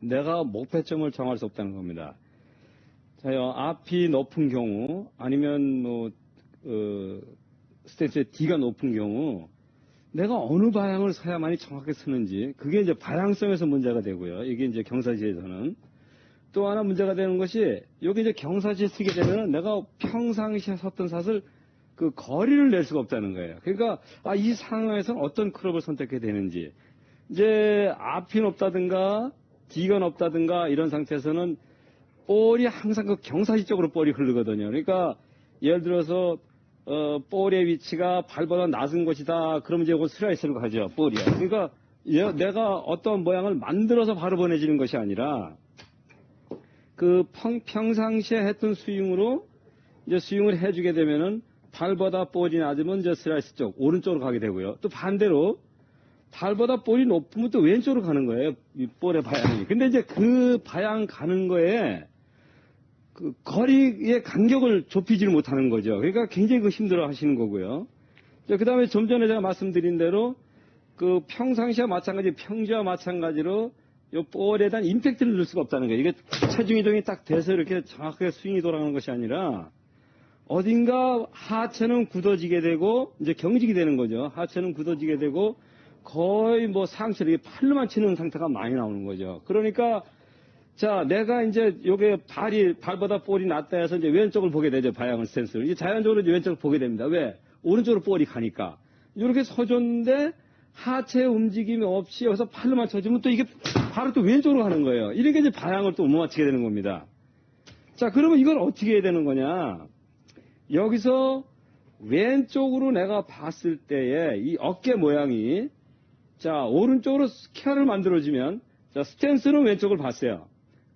내가 목표점을 정할 수 없다는 겁니다. 자요, 앞이 높은 경우, 아니면 뭐, 어, 스탠스의 D가 높은 경우, 내가 어느 방향을 서야만이 정확하게 쓰는지, 그게 이제 방향성에서 문제가 되고요. 이게 이제 경사지에서는. 또 하나 문제가 되는 것이, 여기 이제 경사지에 쓰게 되면 내가 평상시에 섰던 샷을 그 거리를 낼 수가 없다는 거예요. 그러니까, 아, 이 상황에서는 어떤 클럽을 선택해야 되는지, 이제 앞이 높다든가 뒤가 높다든가 이런 상태에서는 볼이 항상 그 경사지 쪽으로 볼이 흐르거든요. 그러니까 예를 들어서 어, 볼의 위치가 발보다 낮은 곳이다. 그러면 이제 이거 슬라이스로 가죠. 볼이. 그러니까 얘- 내가 어떤 모양을 만들어서 바로 보내지는 것이 아니라 그 평, 평상시에 했던 스윙으로 이제 스윙을 해주게 되면은 발보다 볼이 낮으면 이제 슬라이스 쪽 오른쪽으로 가게 되고요. 또 반대로 발보다 볼이 높으면 또 왼쪽으로 가는 거예요. 이 볼의 방향이. 근데 이제 그 방향 가는 거에 그 거리의 간격을 좁히지를 못하는 거죠. 그러니까 굉장히 그 힘들어 하시는 거고요. 그 다음에 좀 전에 제가 말씀드린 대로 그 평상시와 마찬가지, 평지와 마찬가지로 이 볼에 대한 임팩트를 넣을 수가 없다는 거예요. 이게 체중 이동이 딱 돼서 이렇게 정확하게 스윙이 돌아가는 것이 아니라 어딘가 하체는 굳어지게 되고 이제 경직이 되는 거죠. 하체는 굳어지게 되고 거의 뭐 상체를 팔로만 치는 상태가 많이 나오는 거죠. 그러니까 자 내가 이제 요게 발이 발보다 볼이 낮다 해서 이제 왼쪽을 보게 되죠. 방향을 스탠스를. 이제 자연적으로 이제 왼쪽을 보게 됩니다. 왜? 오른쪽으로 볼이 가니까. 이렇게 서줬는데 하체 움직임이 없이 여기서 팔로만 쳐주면 또 이게 바로 또 왼쪽으로 가는 거예요. 이렇게 이제 방향을 또 못 맞추게 되는 겁니다. 자, 그러면 이걸 어떻게 해야 되는 거냐? 여기서 왼쪽으로 내가 봤을 때에 이 어깨 모양이 자, 오른쪽으로 스퀘어를 만들어주면 자, 스탠스는 왼쪽을 봤어요.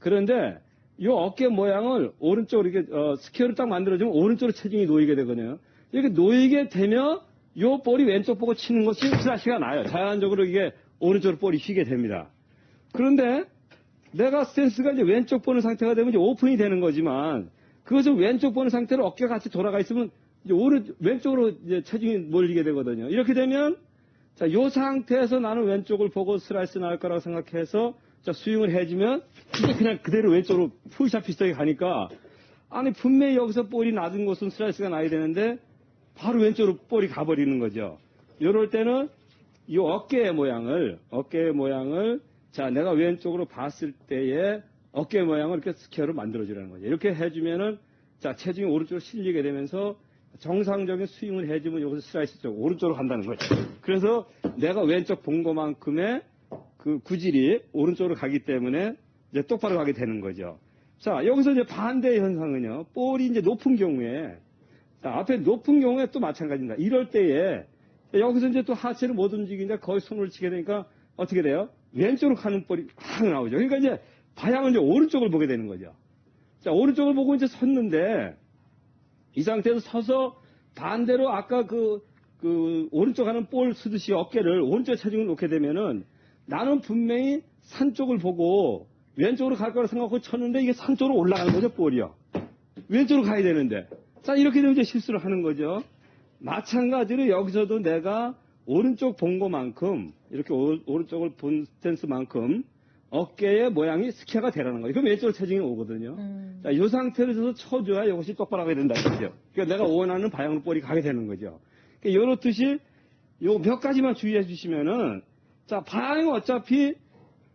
그런데 이 어깨 모양을 오른쪽으로 이렇게 어, 스퀘어를 딱 만들어주면 오른쪽으로 체중이 놓이게 되거든요. 이렇게 놓이게 되면 이 볼이 왼쪽 보고 치는 것이 슬라시가 나요. 자연적으로 이게 오른쪽으로 볼이 휘게 됩니다. 그런데 내가 스탠스가 이제 왼쪽 보는 상태가 되면 이제 오픈이 되는 거지만 그것을 왼쪽 보는 상태로 어깨가 같이 돌아가 있으면 이제 오른 왼쪽으로 이제 체중이 몰리게 되거든요. 이렇게 되면 자, 요 상태에서 나는 왼쪽을 보고 슬라이스 나올 거라고 생각해서 자, 스윙을 해주면 이게 그냥 그대로 왼쪽으로 풀샷 비슷하게 가니까 아니 분명히 여기서 볼이 낮은 곳은 슬라이스가 나야 되는데 바로 왼쪽으로 볼이 가버리는 거죠. 이럴 때는 이 어깨의 모양을 어깨의 모양을 자 내가 왼쪽으로 봤을 때의 어깨 모양을 이렇게 스퀘어로 만들어주라는 거죠. 이렇게 해주면은 자 체중이 오른쪽으로 실리게 되면서 정상적인 스윙을 해주면 여기서 슬라이스 쪽 오른쪽으로 간다는 거죠. 그래서 내가 왼쪽 본 것만큼의 그 구질이 오른쪽으로 가기 때문에 이제 똑바로 가게 되는 거죠. 자 여기서 이제 반대 현상은요. 볼이 이제 높은 경우에 자, 앞에 높은 경우에 또 마찬가지입니다. 이럴 때에 여기서 이제 또 하체를 못 움직이니까 거의 손을 치게 되니까 어떻게 돼요? 왼쪽으로 가는 볼이 확 나오죠. 그러니까 이제 방향은 이제 오른쪽을 보게 되는 거죠. 자, 오른쪽을 보고 이제 섰는데 이 상태에서 서서 반대로 아까 그, 그 오른쪽 하는 볼 쓰듯이 어깨를 오른쪽 체중을 놓게 되면은 나는 분명히 산 쪽을 보고 왼쪽으로 갈 거라 생각하고 쳤는데 이게 산 쪽으로 올라가는 거죠, 볼이요. 왼쪽으로 가야 되는데. 자, 이렇게 되면 이제 실수를 하는 거죠. 마찬가지로 여기서도 내가 오른쪽 본 것만큼, 이렇게 오, 오른쪽을 본 스탠스만큼 어깨의 모양이 스퀘어가 되라는 거예요. 그럼 왼쪽으로 체중이 오거든요. 음. 자, 이 상태로 해서 쳐줘야 이것이 똑바로 하게 된다는 거죠. 그러니까 내가 원하는 방향으로 볼이 가게 되는 거죠. 그러니까 이렇듯이 요 몇 가지만 주의해 주시면은, 자, 방향은 어차피,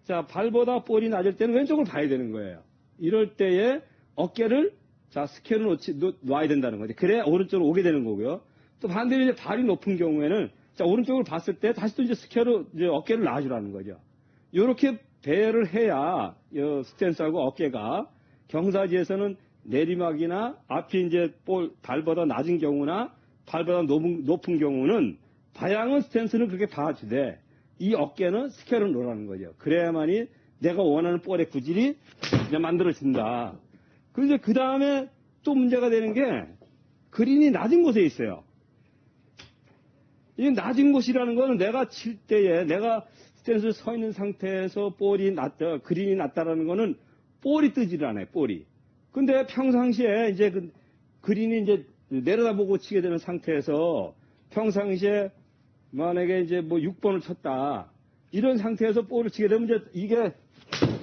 자, 발보다 볼이 낮을 때는 왼쪽을 봐야 되는 거예요. 이럴 때에 어깨를, 자, 스퀘어를 놓지, 놓, 놔야 된다는 거죠. 그래야 오른쪽으로 오게 되는 거고요. 또 반대로 이제 발이 높은 경우에는, 자, 오른쪽을 봤을 때 다시 또 이제 스퀘어로 이제 어깨를 놔주라는 거죠. 요렇게 배열을 해야 요 스탠스하고 어깨가 경사지에서는 내리막이나 앞이 이제 볼 발보다 낮은 경우나 발보다 높은, 높은 경우는 방향은 스탠스는 그렇게 봐주되 이 어깨는 스퀘어를 놓으라는 거죠. 그래야만이 내가 원하는 볼의 구질이 만들어진다. 그런데 그 다음에 또 문제가 되는 게 그린이 낮은 곳에 있어요. 이 낮은 곳이라는 거는 내가 칠 때에 내가 스탠스에 서 있는 상태에서 볼이 낮다, 그린이 낮다라는 거는 볼이 뜨질 않아요, 볼이. 근데 평상시에 이제 그 그린이 이제 내려다보고 치게 되는 상태에서 평상시에 만약에 이제 뭐 6번을 쳤다. 이런 상태에서 볼을 치게 되면 이제 이게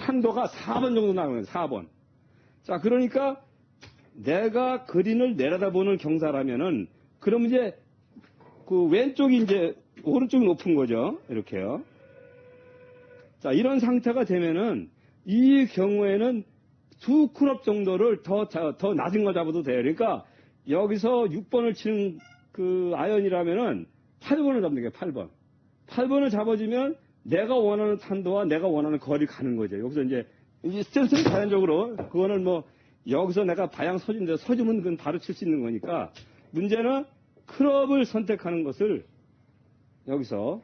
탄도가 4번 정도 나오는 거예요. 4번. 자, 그러니까 내가 그린을 내려다보는 경사라면은 그럼 이제 그 왼쪽이 이제 오른쪽이 높은 거죠. 이렇게요. 자, 이런 상태가 되면은 이 경우에는 두 클럽 정도를 더, 자- 더 낮은 거 잡아도 돼요. 그러니까 여기서 6번을 치는 그 아연이라면은 8번을 잡는 게 8번. 8번을 잡아주면 내가 원하는 탄도와 내가 원하는 거리를 가는 거죠. 여기서 이제, 이제 스탠스는 자연적으로 그거는 뭐 여기서 내가 방향 서준데 서주면 그건 바로 칠 수 있는 거니까 문제는 클럽을 선택하는 것을 여기서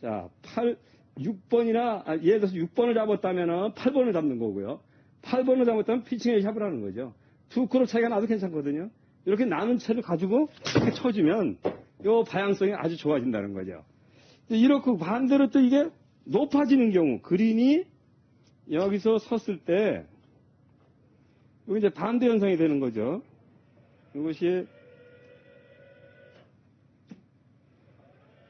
자, 8, 6번이나, 아, 예를 들어서 6번을 잡았다면은 8번을 잡는 거고요. 8번을 잡았다면 피칭에 샵을 하는 거죠. 두 클럽 차이가 나도 괜찮거든요. 이렇게 나눈 채를 가지고 이렇게 쳐주면 요 방향성이 아주 좋아진다는 거죠. 이렇게 반대로 또 이게 높아지는 경우, 그린이 여기서 섰을 때, 이제 반대 현상이 되는 거죠. 이것이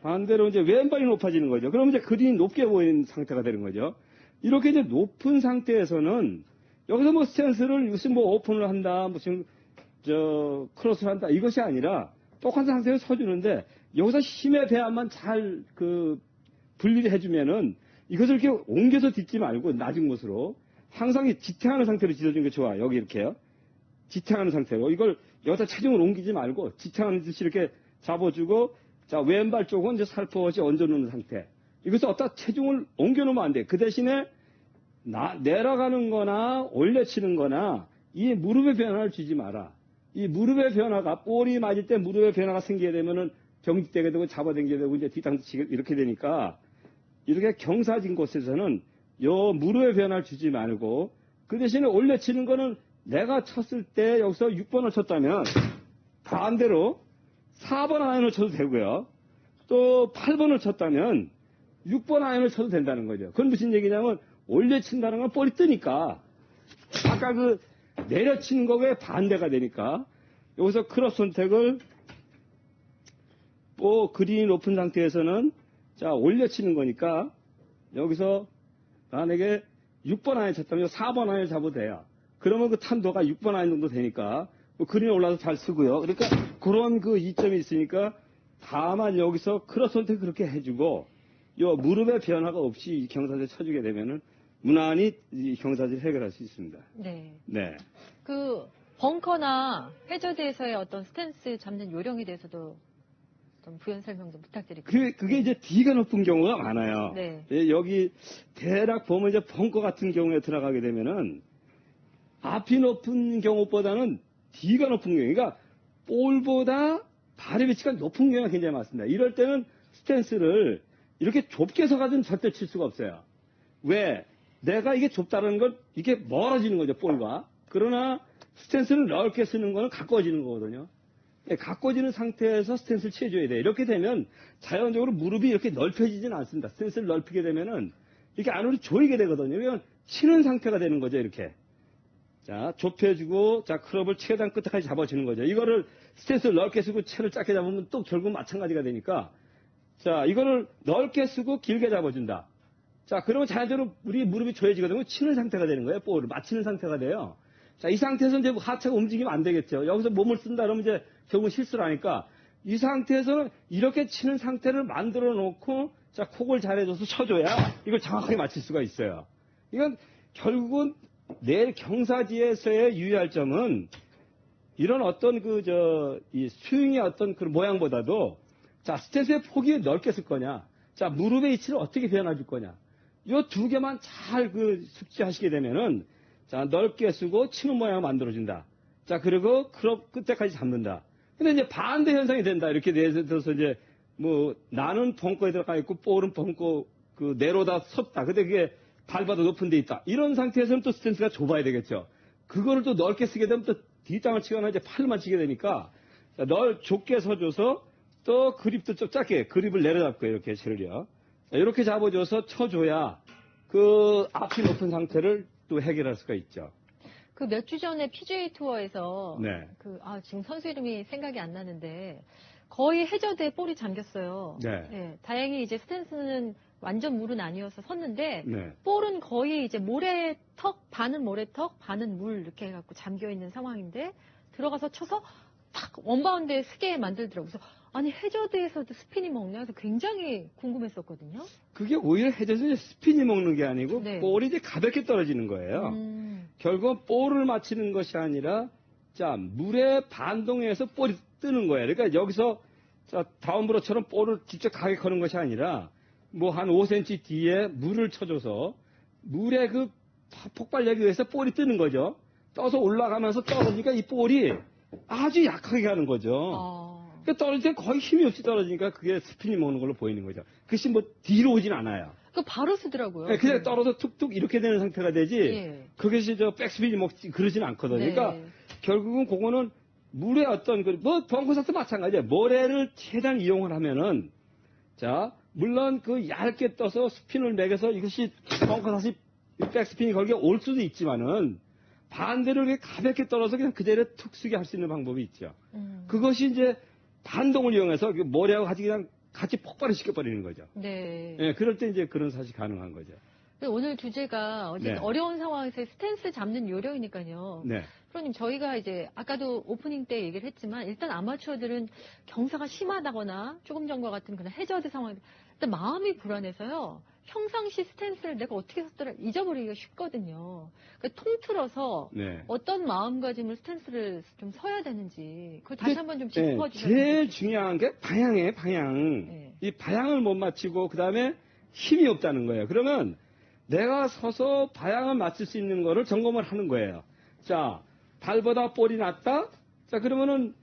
반대로 이제 왼발이 높아지는 거죠. 그럼 이제 그린이 높게 보이는 상태가 되는 거죠. 이렇게 이제 높은 상태에서는 여기서 뭐 스탠스를 무슨 뭐 오픈을 한다, 무슨 저 크로스를 한다 이것이 아니라 똑같은 상태에서 서주는데 여기서 힘의 배합만 잘 그 분리를 해주면은 이것을 이렇게 옮겨서 딛지 말고 낮은 곳으로 항상 이 지탱하는 상태로 딛어주는 게 좋아. 여기 이렇게요. 지탱하는 상태로 이걸 여기다 체중을 옮기지 말고 지탱하는 듯이 이렇게 잡아주고 자 왼발 쪽은 이제 살포시 얹어놓는 상태. 이것을 어디다 체중을 옮겨놓으면 안 돼. 그 대신에 나- 내려가는 거나 올려치는 거나 이 무릎의 변화를 주지 마라. 이 무릎의 변화가 볼이 맞을 때 무릎의 변화가 생기게 되면은 경직되게 되고 잡아당기게 되고 이제 치게 이렇게 되니까 이렇게 경사진 곳에서는 요 무릎의 변화를 주지 말고 그 대신에 올려치는 거는 내가 쳤을 때 여기서 6번을 쳤다면 반대로 4번 아이언을 쳐도 되고요. 또 8번을 쳤다면 6번 아이언을 쳐도 된다는 거죠. 그건 무슨 얘기냐면 올려 친다는 건 볼이 뜨니까 아까 그 내려치는 거에 반대가 되니까 여기서 크로스 선택을 뭐 그린이 높은 상태에서는 자 올려 치는 거니까 여기서 만약에 6번 아이언 쳤다면 4번 아이언 잡아도 돼요. 그러면 그 탄도가 6번 아이언 정도 되니까 뭐 그린에 올라서 잘 쓰고요. 그러니까 그런 그 이점이 있으니까 다만 여기서 크로스 선택 그렇게 해주고 요 무릎의 변화가 없이 이 경사를 쳐주게 되면은 무난히 이 경사를 해결할 수 있습니다. 네. 네. 그 벙커나 해저드에서의 어떤 스탠스 잡는 요령에 대해서도 좀 부연 설명 좀 부탁드릴게요. 그, 그게 이제 D가 높은 경우가 많아요. 네. 예, 여기 대략 보면 이제 벙커 같은 경우에 들어가게 되면은 앞이 높은 경우보다는 D가 높은 경우, 그러니까 볼보다 발의 위치가 높은 경우가 굉장히 많습니다. 이럴 때는 스탠스를 이렇게 좁게 서가지고는 절대 칠 수가 없어요. 왜? 내가 이게 좁다는 건 이게 멀어지는 거죠, 볼과. 그러나 스탠스를 넓게 쓰는 거는 가까워지는 거거든요. 예, 가꿔지는 상태에서 스탠스를 취해줘야 돼. 이렇게 되면 자연적으로 무릎이 이렇게 넓혀지지는 않습니다. 스탠스를 넓히게 되면은 이렇게 안으로 조이게 되거든요. 이건 치는 상태가 되는 거죠, 이렇게. 자, 좁혀주고, 자, 클럽을 최대한 끝까지 잡아주는 거죠. 이거를 스탠스를 넓게 쓰고 채를 작게 잡으면 또 결국 마찬가지가 되니까. 자, 이거를 넓게 쓰고 길게 잡아준다. 자, 그러면 자연적으로 우리 무릎이 조여지거든요. 치는 상태가 되는 거예요. 볼을 맞히는 상태가 돼요. 자, 이 상태에서 이제 하체가 움직이면 안 되겠죠. 여기서 몸을 쓴다 그러면 이제 결국 실수를 하니까 이 상태에서는 이렇게 치는 상태를 만들어 놓고 자, 콕을 잘해줘서 쳐줘야 이걸 정확하게 맞출 수가 있어요. 이건 결국은 내일 경사지에서의 유의할 점은 이런 어떤 그, 저, 이 스윙의 어떤 그 모양보다도 자, 스탠스의 폭이 넓게 쓸 거냐. 자, 무릎의 위치를 어떻게 변화 줄 거냐. 요두 개만 잘 그 숙지하시게 되면은 자, 넓게 쓰고 치는 모양을 만들어준다. 자, 그리고 클럽 끝에까지 잡는다. 근데 이제 반대 현상이 된다. 이렇게 돼서 이제 뭐 나는 벙커에 들어가 있고 볼은 벙커 그 내로다 섰다. 근데 그게 발바닥 높은 데 있다. 이런 상태에서는 또 스탠스가 좁아야 되겠죠. 그거를 또 넓게 쓰게 되면 또 뒷땅을 치거나 이제 팔만 치게 되니까 자, 넓 좁게 서줘서 또 그립도 좀 작게 그립을 내려잡고 이렇게 채를요. 자, 이렇게 잡아줘서 쳐줘야 그 앞이 높은 상태를 또 해결할 수가 있죠. 그 몇 주 전에 PGA 투어에서 네. 그 아, 지금 선수 이름이 생각이 안 나는데 거의 해저드에 볼이 잠겼어요. 네. 다행히 이제 스탠스는 완전 물은 아니어서 섰는데 네. 볼은 거의 이제 모래턱 반은 모래턱 반은 물 이렇게 해갖고 잠겨 있는 상황인데 들어가서 쳐서 탁 원바운드에 쓰게 만들더라고요. 그래서 아니 해저드에서도 스피니 먹냐 해서 굉장히 궁금했었거든요. 그게 오히려 해저드 스피니 먹는 게 아니고 네. 볼이 이제 가볍게 떨어지는 거예요. 음, 결국 볼을 맞히는 것이 아니라 자 물에 반동해서 볼이 뜨는 거예요. 그러니까 여기서 자 다운브로처럼 볼을 직접 가게 거는 것이 아니라 뭐 한 5cm 뒤에 물을 쳐줘서 물의 그 폭발력에 의해서 볼이 뜨는 거죠. 떠서 올라가면서 떨어지니까 이 볼이 아주 약하게 가는 거죠. 어, 그러니까 떨어질 때 거의 힘이 없이 떨어지니까 그게 스피니 먹는 걸로 보이는 거죠. 그것이 뭐 뒤로 오진 않아요. 그 바로 쓰더라고요. 네, 그냥 떨어져 툭툭 이렇게 되는 상태가 되지. 예. 그것이 저 백스핀이 먹지 그러진 않거든요. 네. 그러니까 결국은 그거는 물의 어떤 그뭐 벙커샷도 마찬가지예요. 모래를 최대한 이용을 하면은 자 물론 그 얇게 떠서 스핀을 매겨서 이것이 벙커샷이 백스핀이 걸게 올 수도 있지만은 반대로 이렇게 가볍게 떨어서 그냥 그 자리에 툭 쓰게 할 수 있는 방법이 있죠. 음, 그것이 이제 반동을 이용해서 그 모래하고 같이 그냥 같이 폭발을 시켜버리는 거죠. 네. 예, 그럴 때 이제 그런 사실이 가능한 거죠. 오늘 주제가 어쨌든 네. 어려운 상황에서 스탠스 잡는 요령이니까요. 네. 프로님 저희가 이제 아까도 오프닝 때 얘기를 했지만 일단 아마추어들은 경사가 심하다거나 조금 전과 같은 그런 해저드 상황 일단 마음이 불안해서요. 평상시 스탠스를 내가 어떻게 섰더라 잊어버리기가 쉽거든요. 그러니까 통틀어서 네. 어떤 마음가짐을 스탠스를 좀 서야 되는지 그걸 다시 한번 좀 네, 짚어주셔야 제일 중요한 게 방향이에요, 방향. 네. 이 방향을 못 맞추고, 그 다음에 힘이 없다는 거예요. 그러면 내가 서서 방향을 맞출 수 있는 거를 점검을 하는 거예요. 자, 발보다 볼이 낮다? 자, 그러면은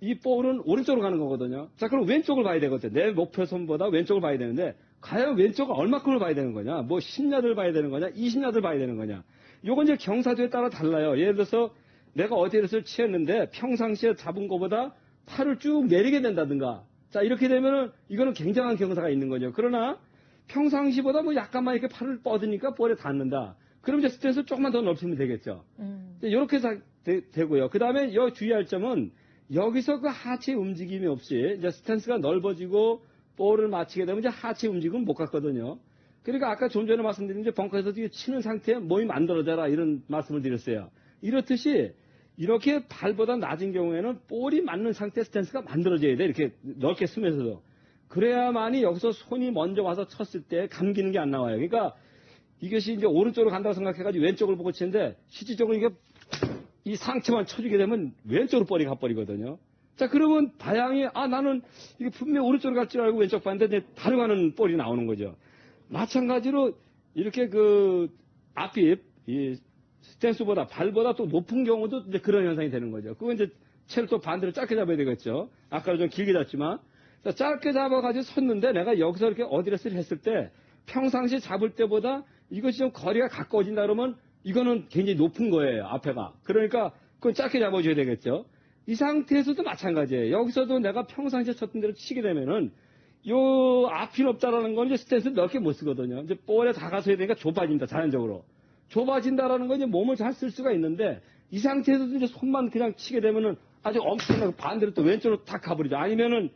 이 볼은 오른쪽으로 가는 거거든요. 자, 그럼 왼쪽을 봐야 되거든요. 내 목표선보다 왼쪽을 봐야 되는데, 과연 왼쪽을 얼마큼을 봐야 되는 거냐? 뭐 10야드를 봐야 되는 거냐? 20야드를 봐야 되는 거냐? 요건 이제 경사도에 따라 달라요. 예를 들어서 내가 어디에서 치었는데 평상시에 잡은 것보다 팔을 쭉 내리게 된다든가. 자, 이렇게 되면은 이거는 굉장한 경사가 있는 거죠. 그러나 평상시보다 뭐 약간만 이렇게 팔을 뻗으니까 볼에 닿는다. 그럼 이제 스탠스 조금만 더 넓히면 되겠죠. 음. 이렇게 되, 고요그 다음에 여 주의할 점은 여기서 그 하체 움직임이 없이 이제 스탠스가 넓어지고 볼을 맞히게 되면 이제 하체 움직임은 못 갔거든요. 그러니까 아까 좀 전에 말씀드린 이제 벙커에서 치는 상태에 몸이 만들어져라 이런 말씀을 드렸어요. 이렇듯이 이렇게 발보다 낮은 경우에는 볼이 맞는 상태 스탠스가 만들어져야 돼. 이렇게 넓게 쓰면서도. 그래야만이 여기서 손이 먼저 와서 쳤을 때 감기는 게 안 나와요. 그러니까 이것이 이제 오른쪽으로 간다고 생각해가지고 왼쪽을 보고 치는데 실질적으로 이게 이 상체만 쳐주게 되면 왼쪽으로 볼이 가버리거든요. 자, 그러면 방향이, 아, 나는 이게 분명히 오른쪽으로 갈 줄 알고 왼쪽 봤는데 다른 가는 볼이 나오는 거죠. 마찬가지로 이렇게 그 앞이 이 스탠스보다 발보다 또 높은 경우도 이제 그런 현상이 되는 거죠. 그건 이제 채를 또 반대로 짧게 잡아야 되겠죠. 아까는 좀 길게 잡지만. 자, 짧게 잡아가지고 섰는데 내가 여기서 이렇게 어드레스를 했을 때 평상시 잡을 때보다 이것이 좀 거리가 가까워진다 그러면 이거는 굉장히 높은 거예요, 앞에가. 그러니까 그건 짧게 잡아줘야 되겠죠. 이 상태에서도 마찬가지예요. 여기서도 내가 평상시에 쳤던 대로 치게 되면은 요 앞이 높다라는 건 이제 스탠스 넓게 못 쓰거든요. 이제 볼에 다가서야 되니까 좁아진다, 자연적으로. 좁아진다라는 건 이제 몸을 잘 쓸 수가 있는데 이 상태에서도 이제 손만 그냥 치게 되면은 아주 엄청나게 반대로 또 왼쪽으로 탁 가버리죠. 아니면은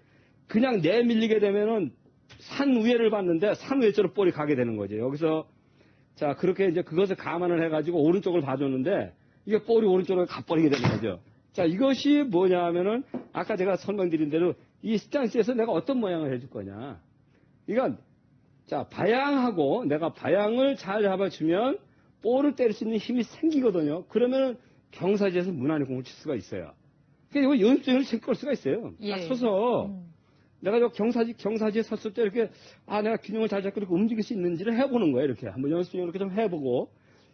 그냥 내밀리게 되면은 산 위에를 봤는데 산 외쪽으로 볼이 가게 되는 거죠. 여기서 자 그렇게 이제 그것을 감안을 해가지고 오른쪽을 봐줬는데 이게 볼이 오른쪽으로 가버리게 되는 거죠. 자 이것이 뭐냐 하면은 아까 제가 설명드린 대로 이 스탠스에서 내가 어떤 모양을 해줄 거냐. 그러니까 자 방향하고 내가 방향을 잘 잡아주면 볼을 때릴 수 있는 힘이 생기거든요. 그러면 경사지에서 무난히 공을 칠 수가 있어요. 그러니까 이거 연습생을 체크할 수가 있어요. 예. 딱 서서 음. 내가 저 경사지, 경사지에 섰을 때 이렇게, 아, 내가 균형을 잘 잡고 이렇게 움직일 수 있는지를 해보는 거예요, 이렇게. 한번 연습 이렇게 좀 해보고.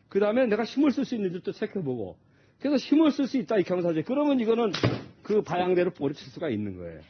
그 다음에 내가 힘을 쓸 수 있는지 또 체크해보고. 그래서 힘을 쓸 수 있다, 이 경사지. 그러면 이거는 그 방향대로 볼을 칠 수가 있는 거예요.